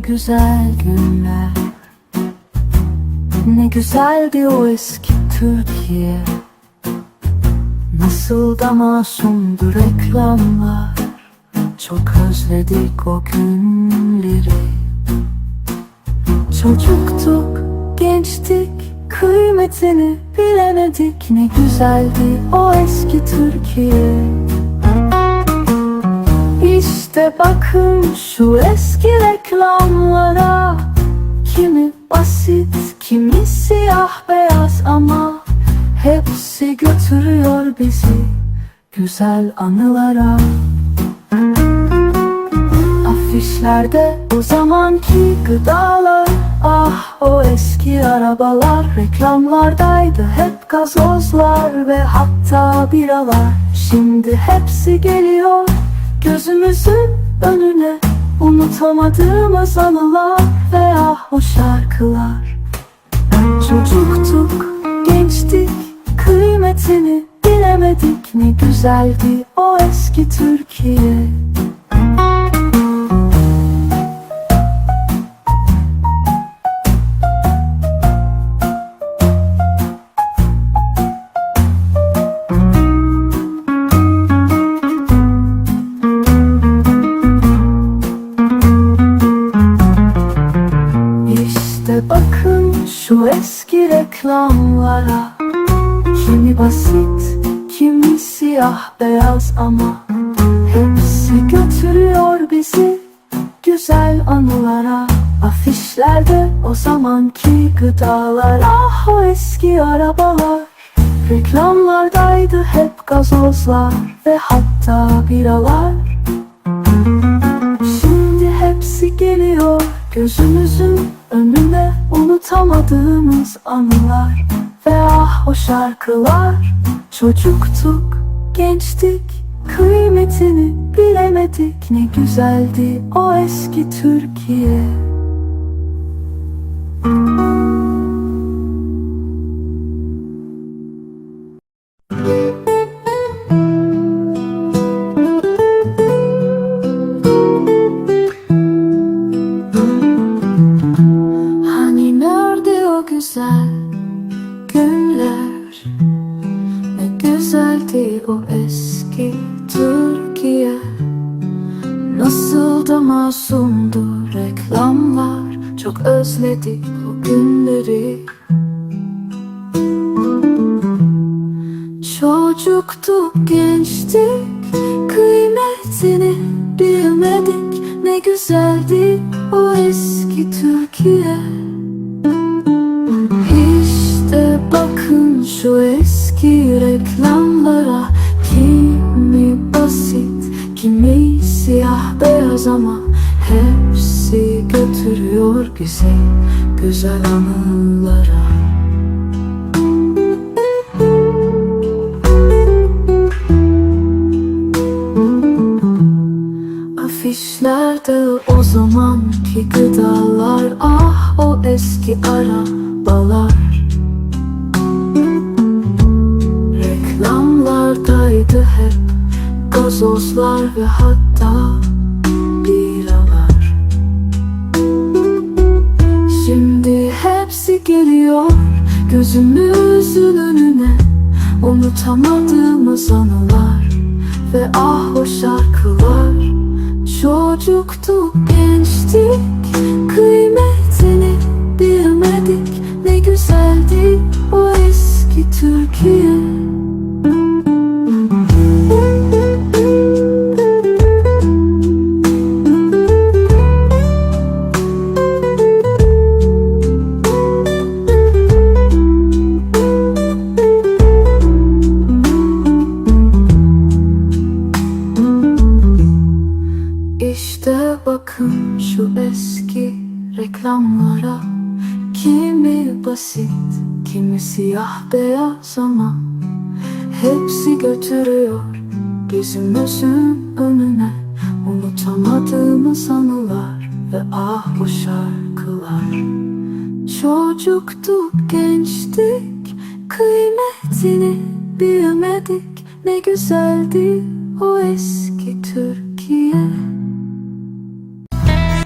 güzel günler. Ne güzeldi o eski Türkiye. Nasıl da masumdu reklamlar. Çok özledik o günleri. Çocuktuk, gençtik, kıymetini bilemedik. Ne güzeldi o eski Türkiye İşte bakın şu eski reklamlara. Kimi basit, kimi siyah beyaz ama Hepsi götürüyor bizi güzel anılara. Afişlerde o zamanki gıdalar Ah o eski arabalar. Reklamlardaydı hep gazozlar Ve hatta biralar. Şimdi hepsi geliyor Gözümüzün önüne Unutamadığımız anılar Ve ah o şarkılar. Çocuktuk, gençtik Kıymetini bilemedik. Ne güzeldi o eski Türkiye reklamlara Kimi basit, kimi siyah beyaz ama Hepsi götürüyor bizi güzel anılara. Afişlerde o zamanki gıdalar Ah o eski arabalar. Reklamlardaydı hep gazozlar Ve hatta biralar. Şimdi hepsi geliyor gözümüzün önüne Unutamadığımız anılar ve ah o şarkılar. Çocuktuk, gençtik, kıymetini bilemedik. Ne güzeldi o eski Türkiye güzel günler. Ne güzeldi o eski Türkiye. Nasıl da masumdu reklamlar. Çok özledik o günleri. Çocuktuk, gençtik. Kıymetini bilmedik. Ne güzeldi o eski Türkiye eski reklamlara Kimi basit, kimi siyah beyaz ama Hepsi götürüyor bizi güzel anılara. Afişlerde o zamanki gıdalar Ah o eski arabalar gazozlar ve hatta biralar. Şimdi hepsi geliyor gözümüzün önüne. Unutamadığımız anılar ve ah o şarkılar. Çocuktuk, gençtik, kıymetini reklamlara Kimi basit, kimi siyah beyaz ama Hepsi götürüyor gözümüzün önüne. Unutamadığımız anılar ve ah bu şarkılar. Çocuktuk, gençtik, kıymetini bilmedik Ne güzeldi o eski Türkiye